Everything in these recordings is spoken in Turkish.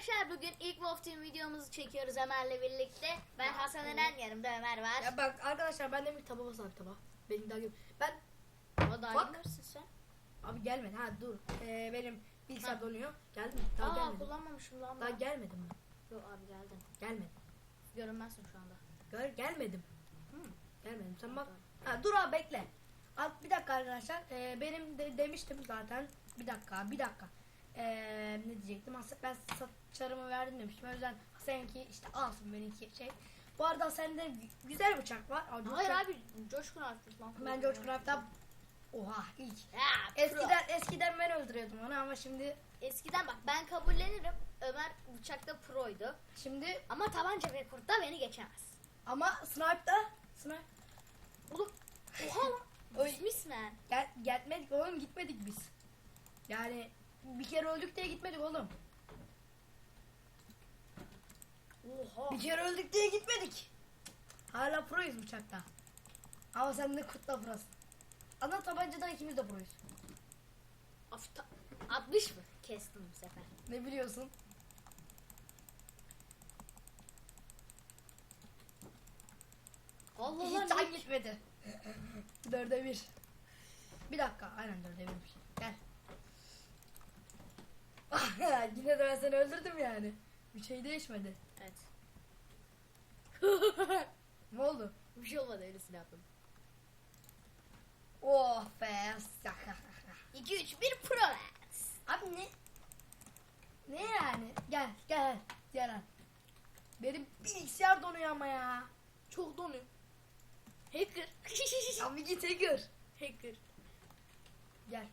arkadaşlar bugün ilk Wolf Team videomuzu çekiyoruz Ömer'le birlikte. Ben Hasan Eren yanımda Ömer var. Ya bak arkadaşlar ben de bir taba basar taba. Benim daha gibi. Ben o da bak. bilirsin sen. abi gelmedi ha dur. Ee, benim bilgisayar donuyor. Geldi mi? Daha Aa gelmedi. kullanmamışım lan. Daha ben. gelmedim mi? Yok abi geldin. Gelmedi. Görünmezsin şu anda. Gör gelmedim. Hı. Gelmedim. Sen bak. Ha dur abi bekle. Al, bir dakika arkadaşlar. Ee, benim de demiştim zaten. Bir dakika, bir dakika. Ee, ne diyecektim? Aslında ben saçlarımı verdim demiştim. O yüzden seninki işte alsın benimki şey. Bu arada sende gü- güzel bıçak var. Aa, Hayır abi Coşkun artık lan. Ben George Craft'ta Oha ilk. Ya, pro. Eskiden eskiden ben öldürüyordum onu ama şimdi Eskiden bak ben kabullenirim. Ömer bıçakta proydu. şimdi Ama tabanca ve kurtta beni geçemez. ama snipe'da snipe Oğlum oha lan. Dismiss man. gel gelmedik oğlum gitmedik biz. Yani bir kere öldük diye gitmedik oğlum. Oha. Bir kere öldük diye gitmedik. Hala proyuz bıçakta. Ama sen de kurtla prosun. Ana tabancada ikimiz de proyuz. Of, ta- 60 mı? Kestim bu sefer. Ne biliyorsun? Allah Hiç Allah. ne- gitmedi. Dörde bir. Bir dakika aynen dörde birmiş. Gel. Yine de ben seni öldürdüm yani. Bir şey değişmedi. Evet. Ne oldu? Bir şey olmadı öylesine yaptım. Oh be. 2 3 1 Pro Max. Abi ne? Ne yani? Gel gel gel. lan. Benim bilgisayar donuyor ama ya. Çok donuyor. Hacker. Abi git Hacker. Hacker. Gel.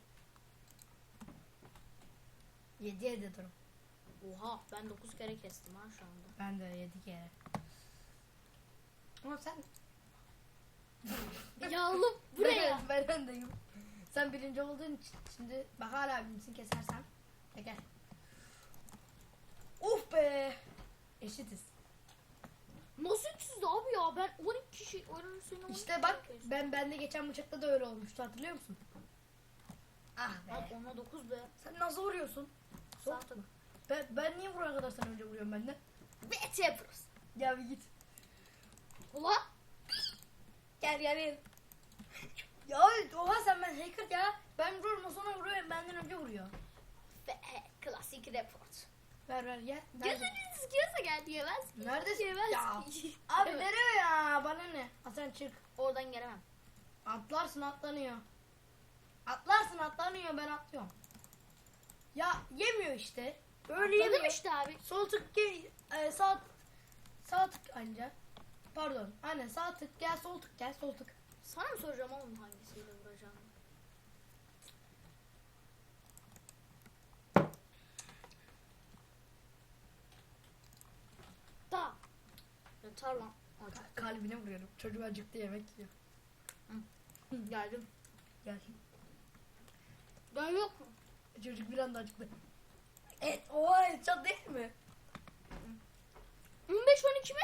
Yedi yedi durum. Oha ben 9 kere kestim ha şu anda. Ben de yedi kere. Ama sen ya oğlum buraya. Ben, ben öndeyim. Sen birinci olduğun için şimdi bak hala birincisin kesersen. Ya gel. Uf be. Eşitiz. Nasıl üçsüz abi ya ben 12 kişi oyunun senin 12 İşte bak kestim. ben bende geçen bıçakta da öyle olmuştu hatırlıyor musun? Ah be. Abi ona 9 be. Sen nasıl vuruyorsun? Sok. Ben, ben niye buraya kadar sen önce vuruyorum benden? BT Pros. Gel bir git. Ulan. Gel gel gel. Ya oha sen ben hacker ya. Ben vuruyorum o sonra vuruyor benden önce vuruyor. Ve klasik report. Ver ver gel. Gözünüz sıkıyorsa gel diyemez. Neredesin? Diyemez. Ya. Abi Evet. nereye ya? Bana ne? Ha sen çık. Oradan gelemem. Atlarsın atlanıyor. Atlarsın atlanıyor ben atlıyorum. Ya yemiyor işte. Böyle Atladım yemiyor. işte abi. Sol tık gel, e, sağ sağ tık anca. Pardon. Aynen sağ tık gel sol tık gel sol tık. Sana mı soracağım oğlum hangisiyle vuracağım? Da. Yeter lan. Ka- Kalbine vuruyorum. Çocuğu acıktı yemek yiyor. Geldim. Gel. Ben yok mu? Çocuk bir anda acıktı. Evet, oha headshot değil mi? 15-12 mi?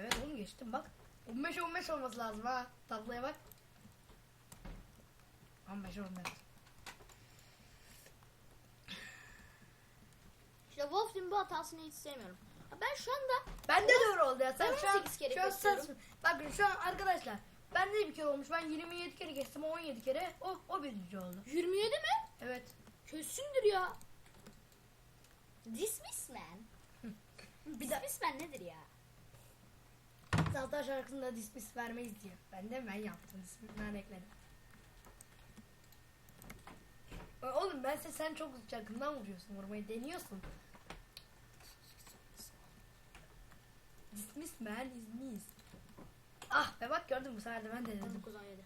Evet onu geçtim bak. 15 15 olması lazım ha. Tabloya bak. 15 15. İşte Wolf Team bu hatasını hiç sevmiyorum. Ben şu anda Bende de öyle oldu ya. Sen Ben şu an, 18 kere şu an. Bakın şu an arkadaşlar. Bende de bir kere olmuş. Ben 27 kere kestim. o 17 kere. O, o birinci oldu. 27 mi? Evet. Kesindir ya. Dismiss man. Bir de Dismiss man nedir ya? Zaten şarkısında dismiss vermeyiz diyor. Ben de ben yaptım. Ben ekledim. E, Oğlum ben sen, sen çok yakından vuruyorsun. Vurmayı deniyorsun. Dismiss man is miss. Ah be bak gördün mü bu sefer de ben de dedim. 19 17.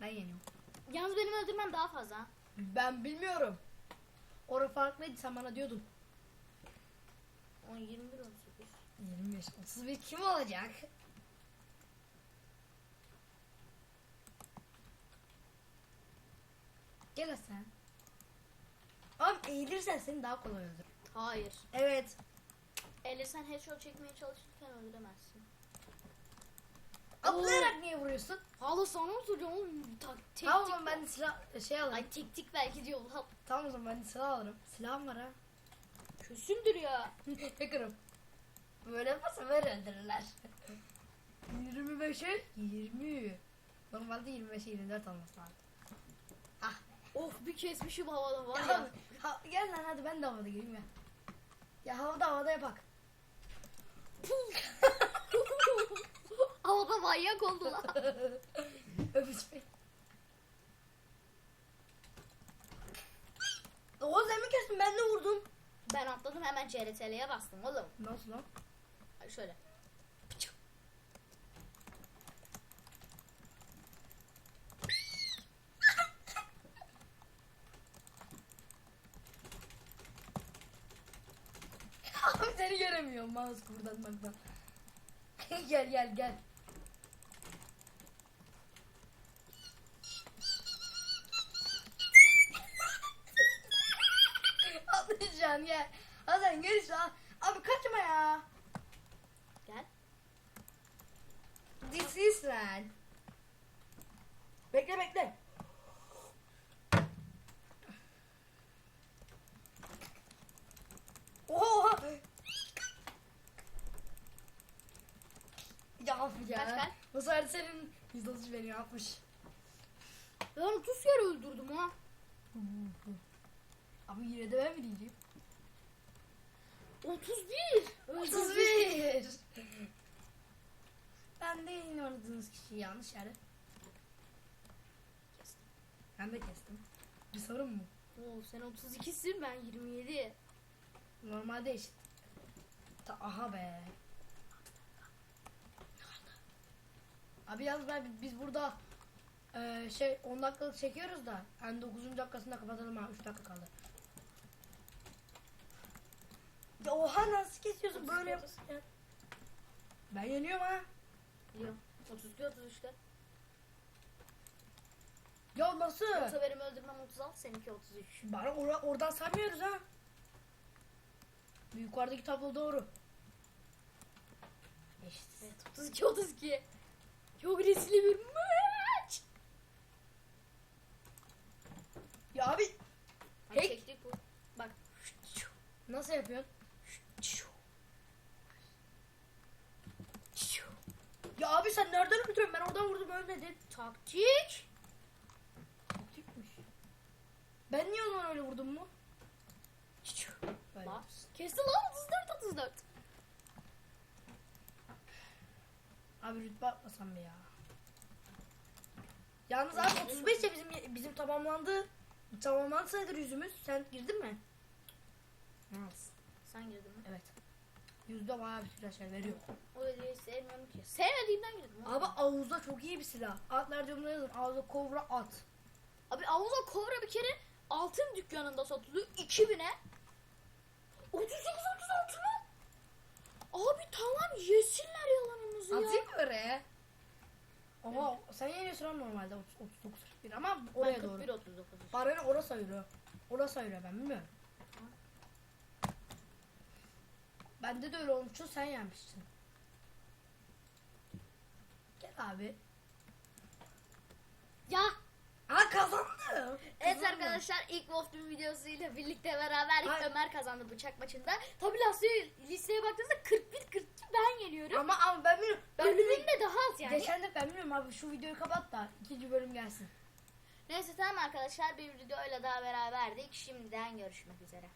Ben yeniyorum. Yalnız benim öldürmem daha fazla. Ben bilmiyorum. Orada farklıydı sen bana diyordun. 10 21 18. 25 31 kim olacak? Gel sen. Abi eğilirsen seni daha kolay öldür. Hayır. Evet. Eğer sen headshot çekmeye çalışırken öldüremezsin. Atlayarak niye vuruyorsun? Hala sana mı oğlum? Ta- tektik. Tamam o zaman ben de silah şey alırım. Ay tektik belki diyor lan. Tamam o zaman ben de silah alırım. Silahım var ha. Kesindir ya. Hacker'ım. Böyle yaparsa böyle öldürürler. 25'e 20. Normalde 25'e 24 olması lazım. Ah. Of bir kesmişim havada var Ya, ha, gel lan hadi ben de havada gireyim ya. Ya havada havada yapak. havada manyak oldular. Öpüşmek. Oğuz emin kesin ben de vurdum. ben atladım hemen CRTL'ye bastım oğlum. Nasıl lan? Ay şöyle. Pıçık. Abi seni göremiyorum mouse kıpırdatmaktan. gel gel gel. Atlayacaksın gel. Hasan gel işte. Abi kaçma ya. Gel. This is man. Bekle bekle. Oha. Ya ya. Kaç kaç? Bu sefer senin 130 veriyor 60. Ben 30 kere öldürdüm ha. Abi yine de ben mi diyeceğim? 31. 31. ben de yine aradığınız kişiyi yanlış yere. Ben de kestim. Bir sorun mu? Oo, sen 32'sin ben 27. Normalde eşit. Ta- Aha be. Abi yalnız ben biz burada eee, şey 10 dakikalık çekiyoruz da yani 9. dakikasında kapatalım ha 3 dakika kaldı. Ya oha nasıl kesiyorsun böyle yap. ya. Ben yeniyorum ha. Biliyorum. 32 33'te. Ya nasıl? Yoksa benim öldürmem 36 seninki 33. Bana ora- oradan saymıyoruz ha. Yukarıdaki tablo doğru. Eşit. Evet 32 32. Çok riskli bir maç. Ya abi bu. Bak. nasıl yapıyorsun? Ya abi sen nereden öldürüyorsun? Ben oradan vurdum ölmedin. Taktik. Taktikmiş. Ben niye o zaman öyle vurdum mu? Bak. Kesti lan 34 34. Abi rütbe atmasam mı ya? Yalnız abi 35 ya bizim bizim tamamlandı. Tamamlandı sayılır yüzümüz. Sen girdin mi? Evet. Sen girdin mi? Evet. Yüzde bayağı bir sürü şey veriyor. O hediyeyi sevmiyorum ki. Sevmediğimden girdim. Abi Avuz'da çok iyi bir silah. Atlar diyorumda yazın. Avuz'da kovra at. Abi Avuza Kobra bir kere altın dükkanında satılıyor 2000'e. 38 36 mı? Abi tamam yesinler yalanımızı ya. Atayım mı oraya? Ama sen yeniyorsun ama normalde 30, 39 41 ama oraya doğru. 41 39. Bana orası ayırıyor. Orası ayırıyor ben bilmiyorum. Bende de öyle olmuştu sen yenmişsin. Gel abi. Ya Aa kazandı. Evet arkadaşlar ilk Wolf'un videosuyla birlikte beraberdik. Hayır. Ömer kazandı bıçak maçında. Tabi listeye, listeye baktığınızda 41 42 ben yeniyorum. Ama ama ben bilmiyorum. Ben de daha az yani. Geçen de ben bilmiyorum abi şu videoyu kapat da ikinci bölüm gelsin. Neyse tamam arkadaşlar bir videoyla daha beraberdik. Şimdiden görüşmek üzere.